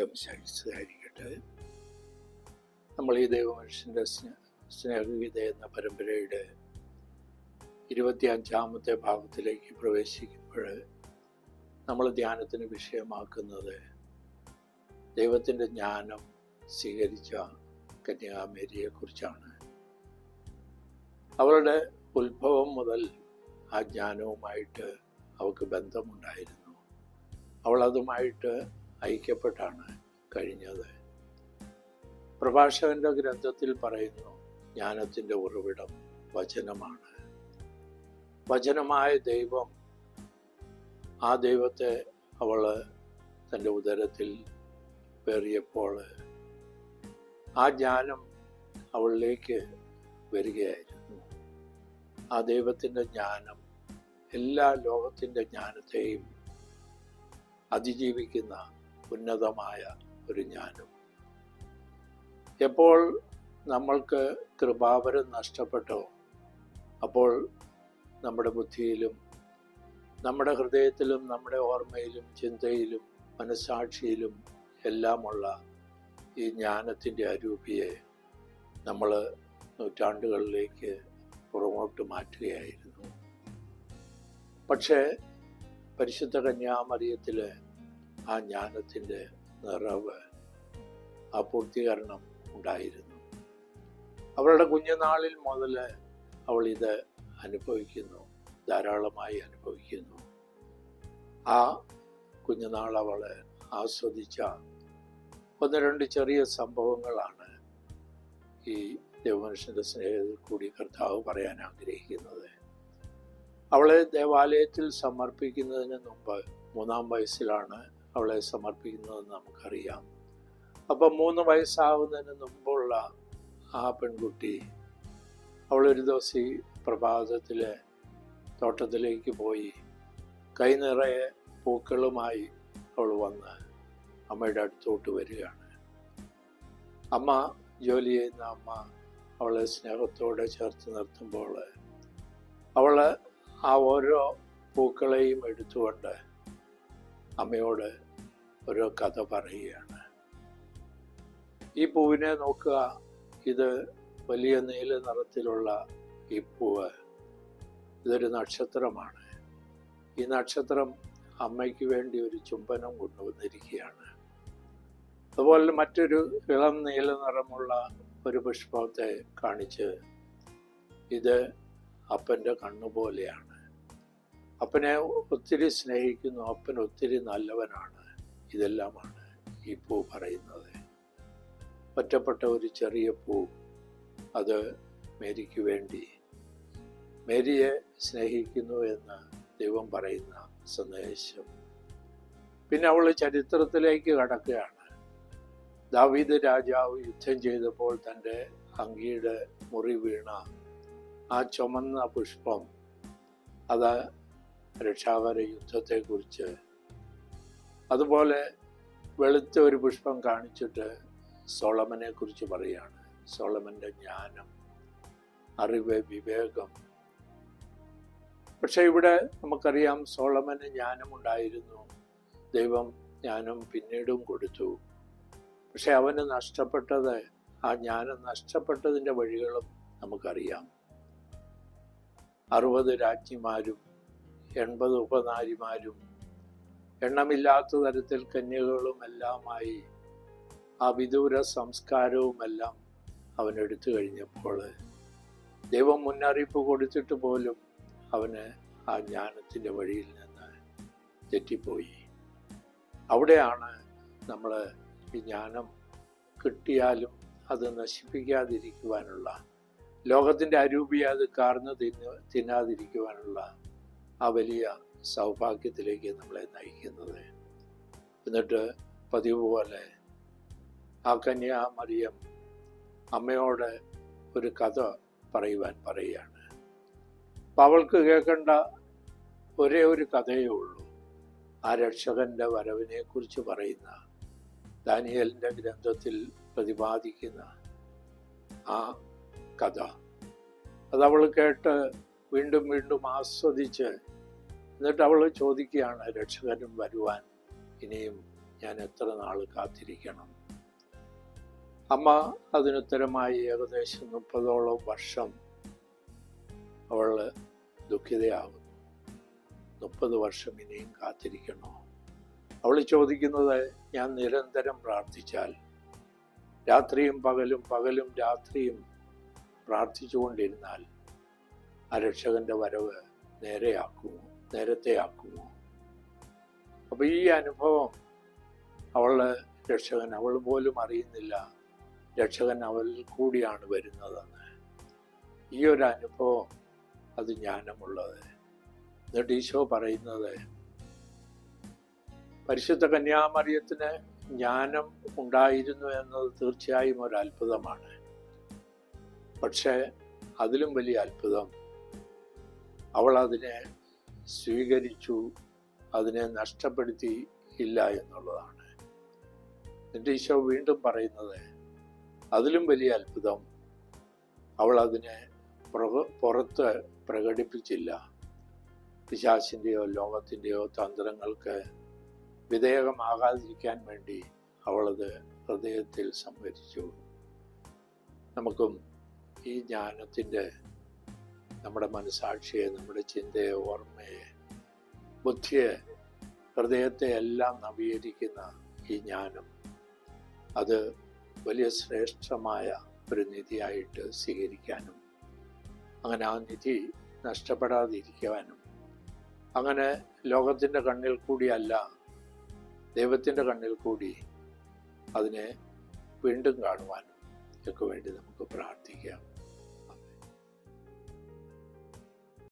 ശംസായിരിക്കട്ടെ നമ്മൾ ഈ ദൈവമനുഷ്യന്റെ സ്നേ സ്നേഹഗീത എന്ന പരമ്പരയുടെ ഇരുപത്തിയഞ്ചാമത്തെ ഭാഗത്തിലേക്ക് പ്രവേശിക്കുമ്പോൾ നമ്മൾ ധ്യാനത്തിന് വിഷയമാക്കുന്നത് ദൈവത്തിന്റെ ജ്ഞാനം സ്വീകരിച്ച കന്യാമേരിയെക്കുറിച്ചാണ് അവളുടെ ഉത്ഭവം മുതൽ ആ ജ്ഞാനവുമായിട്ട് അവൾക്ക് ബന്ധമുണ്ടായിരുന്നു. അവളതുമായിട്ട് ഐക്യപ്പെട്ടാണ് കഴിഞ്ഞത്. പ്രഭാഷകന്റെ ഗ്രന്ഥത്തിൽ പറയുന്നു ജ്ഞാനത്തിന്റെ ഉറവിടം വചനമാണ്. വചനമായ ദൈവം ആ ദൈവത്തെ അവൾ തന്റെ ഉദരത്തിൽ പേറിയപ്പോൾ ആ ജ്ഞാനം അവളിലേക്ക് വരികയായിരുന്നു. ആ ദൈവത്തിന്റെ ജ്ഞാനം എല്ലാ ലോകത്തിന്റെ ജ്ഞാനത്തെയും അതിജീവിക്കുന്ന ഉന്നതമായ ഒരു ജ്ഞാനം എപ്പോൾ നമ്മൾക്ക് കൃപാവരം നഷ്ടപ്പെട്ടോ അപ്പോൾ നമ്മുടെ ബുദ്ധിയിലും നമ്മുടെ ഹൃദയത്തിലും നമ്മുടെ ഓർമ്മയിലും ചിന്തയിലും മനസാക്ഷിയിലും എല്ലാമുള്ള ഈ ജ്ഞാനത്തിന്റെ അരൂപിയെ നമ്മൾ നൂറ്റാണ്ടുകളിലേക്ക് പുറമോട്ട് മാറ്റുകയായിരുന്നു. പക്ഷേ പരിശുദ്ധ കന്യാമറിയത്തിലെ ആ ജ്ഞാനത്തിന്റെ നിറവ് ആ പൂർത്തീകരണം ഉണ്ടായിരുന്നു. അവളുടെ കുഞ്ഞുനാളിൽ മുതൽ അവൾ ഇത് അനുഭവിക്കുന്നു ധാരാളമായി അനുഭവിക്കുന്നു. ആ കുഞ്ഞുനാൾ അവൾ ആസ്വദിച്ച ഒന്ന് രണ്ട് ചെറിയ സംഭവങ്ങളാണ് ഈ ദേവമനുഷ്യന്റെ സ്നേഹത്തിൽ കൂടി കർത്താവ് പറയാൻ ആഗ്രഹിക്കുന്നത്. അവളെ ദേവാലയത്തിൽ സമർപ്പിക്കുന്നതിന് മുമ്പ് മൂന്നാം വയസ്സിലാണ് അവളെ സമർപ്പിക്കുന്നതെന്ന് നമുക്കറിയാം. അപ്പം മൂന്ന് വയസ്സാവുന്നതിന് മുമ്പുള്ള ആ പെൺകുട്ടി അവളൊരു ദിവസം ഈ പ്രഭാതത്തിലെ തോട്ടത്തിലേക്ക് പോയി കൈ നിറയെ പൂക്കളുമായി അവൾ വന്ന് അമ്മയുടെ അടുത്തോട്ട് വരികയാണ്. അമ്മ ജോലി ചെയ്യുന്ന അമ്മ അവളെ സ്നേഹത്തോടെ ചേർത്ത് നിർത്തുമ്പോൾ അവൾ ആ ഓരോ പൂക്കളെയും എടുത്തുകൊണ്ട് അമ്മയോട് ഒരു കഥ പറയുകയാണ്. ഈ പൂവിനെ നോക്കുക. ഇത് വലിയ നീല നിറത്തിലുള്ള ഈ പൂവ്. ഇതൊരു നക്ഷത്രമാണ്. ഈ നക്ഷത്രം അമ്മയ്ക്ക് വേണ്ടി ഒരു ചുംബനം കൊണ്ടുവന്നിരിക്കുകയാണ്. അതുപോലെ മറ്റൊരു ഇളം നീല നിറമുള്ള ഒരു പുഷ്പത്തെ കാണിച്ച് ഇത് അപ്പന്റെ കണ്ണുപോലെയാണ്. അപ്പനെ ഒത്തിരി സ്നേഹിക്കുന്നു. അപ്പൻ ഒത്തിരി നല്ലവനാണ്. ഇതെല്ലാമാണ് ഈ പൂ പറയുന്നത്. ഒറ്റപ്പെട്ട ഒരു ചെറിയ പൂ അത് മേരിക്ക് വേണ്ടി. മേരിയെ സ്നേഹിക്കുന്നു എന്ന് ദൈവം പറയുന്ന സന്ദേശം. പിന്നെ അവൾ ചരിത്രത്തിലേക്ക് കടക്കുകയാണ്. ദാവീദ് രാജാവ് യുദ്ധം ചെയ്തപ്പോൾ തന്റെ അങ്കിയുടെ മുറി വീണ ആ ചുമന്ന പുഷ്പം അത് രക്ഷാകര യുദ്ധത്തെക്കുറിച്ച് അതുപോലെ വെളുത്ത ഒരു പുഷ്പം കാണിച്ചിട്ട് സോളമനെ കുറിച്ച് പറയുകയാണ്. സോളമന്റെ ജ്ഞാനം അറിവ് വിവേകം. പക്ഷെ ഇവിടെ നമുക്കറിയാം സോളമന് ജ്ഞാനമുണ്ടായിരുന്നു. ദൈവം ജ്ഞാനം പിന്നീടും കൊടുത്തു. പക്ഷെ അവന് നഷ്ടപ്പെട്ടത് ആ ജ്ഞാനം നഷ്ടപ്പെട്ടതിന്റെ വഴികളും നമുക്കറിയാം. അറുപത് രാജ്ഞിമാരും എൺപത് ഉപനാരിമാരും എണ്ണമില്ലാത്ത തരത്തിൽ കന്യകകളും എല്ലാമായി ആ വിദൂര സംസ്കാരവുമെല്ലാം അവൻ എടുത്തു കഴിഞ്ഞപ്പോൾ ദൈവം മുന്നറിയിപ്പ് കൊടുത്തിട്ട് പോലും അവന് ആ ജ്ഞാനത്തിന്റെ വഴിയിൽ നിന്ന് തെറ്റിപ്പോയി. അവിടെയാണ് നമ്മൾ ഈ ജ്ഞാനം കിട്ടിയാലും അത് നശിപ്പിക്കാതിരിക്കുവാനുള്ള ലോകത്തിന്റെ അരൂപിയെ അത് കാർന്ന് തിന്ന് തിന്നാതിരിക്കുവാനുള്ള ആ വലിയ സൗഭാഗ്യത്തിലേക്ക് നമ്മളെ നയിക്കുന്നത്. എന്നിട്ട് പതിവ് പോലെ ആ കന്യാ മറിയം അമ്മയോട് ഒരു കഥ പറയുവാൻ പറയുകയാണ്. അപ്പം അവൾക്ക് കേൾക്കേണ്ട ഒരേ ഒരു കഥയേ ഉള്ളൂ. ആ രക്ഷകന്റെ വരവിനെ കുറിച്ച് പറയുന്ന ദാനിയലിന്റെ ഗ്രന്ഥത്തിൽ പ്രതിപാദിക്കുന്ന ആ കഥ. അതവൾ കേട്ട് വീണ്ടും വീണ്ടും ആസ്വദിച്ച് എന്നിട്ട് അവൾ ചോദിക്കുകയാണ് രക്ഷകനും വരുവാൻ ഇനിയും ഞാൻ എത്ര നാൾ കാത്തിരിക്കണം? അമ്മ അതിനുത്തരമായി ഏകദേശം മുപ്പതോളം വർഷം അവൾ ദുഃഖിതയാകുന്നു. മുപ്പത് വർഷം ഇനിയും കാത്തിരിക്കണോ? അവൾ ചോദിക്കുന്നത് ഞാൻ നിരന്തരം പ്രാർത്ഥിച്ചാൽ. രാത്രിയും പകലും പകലും രാത്രിയും പ്രാർത്ഥിച്ചുകൊണ്ടിരുന്നാൽ ആ രക്ഷകന്റെ വരവ് നേരെയാക്കുമോ? നേരത്തെയാക്കുമോ? അപ്പൊ ഈ അനുഭവം അവൾ രക്ഷകൻ അവൾ പോലും അറിയുന്നില്ല. രക്ഷകൻ അവൾ കൂടിയാണ് വരുന്നതെന്ന്. ഈ ഒരു അനുഭവം അത് ജ്ഞാനമുള്ളത്. എന്നിട്ട് ഈശോ പറയുന്നത് പരിശുദ്ധ കന്യാമറിയത്തിന് ജ്ഞാനം ഉണ്ടായിരുന്നു എന്നത് തീർച്ചയായും ഒരു അത്ഭുതമാണ്. പക്ഷേ അതിലും വലിയ അത്ഭുതം അവൾ അതിനെ സ്വീകരിച്ചു അതിനെ നഷ്ടപ്പെടുത്തി ഇല്ല എന്നുള്ളതാണ്. എന്നിട്ട് ഈശോ വീണ്ടും പറയുന്നത് അതിലും വലിയ അത്ഭുതം അവൾ അതിനെ പുറ- പുറത്ത് പ്രകടിപ്പിച്ചില്ല. പിശാസിന്റെയോ ലോകത്തിന്റെയോ തന്ത്രങ്ങൾക്ക് വിധേയകമാകാതിരിക്കാൻ വേണ്ടി അവളത് ഹൃദയത്തിൽ സംഭരിച്ചു നമുക്കും ഈ ജ്ഞാനത്തിന്റെ നമ്മുടെ മനസാക്ഷിയെ നമ്മുടെ ചിന്തയെ ഓർമ്മയെ ബുദ്ധിയെ ഹൃദയത്തെ എല്ലാം നവീകരിക്കുന്ന ഈ ജ്ഞാനം അത് വലിയ ശ്രേഷ്ഠമായ ഒരു നിധിയായിട്ട് സ്വീകരിക്കാനും അങ്ങനെ ആ നിധി നഷ്ടപ്പെടാതിരിക്കുവാനും അങ്ങനെ ലോകത്തിന്റെ കണ്ണിൽ കൂടിയല്ല ദൈവത്തിന്റെ കണ്ണിൽ കൂടി അതിനെ വീണ്ടും കാണുവാനും ഒക്കെ വേണ്ടി നമുക്ക് പ്രാർത്ഥിക്കാം.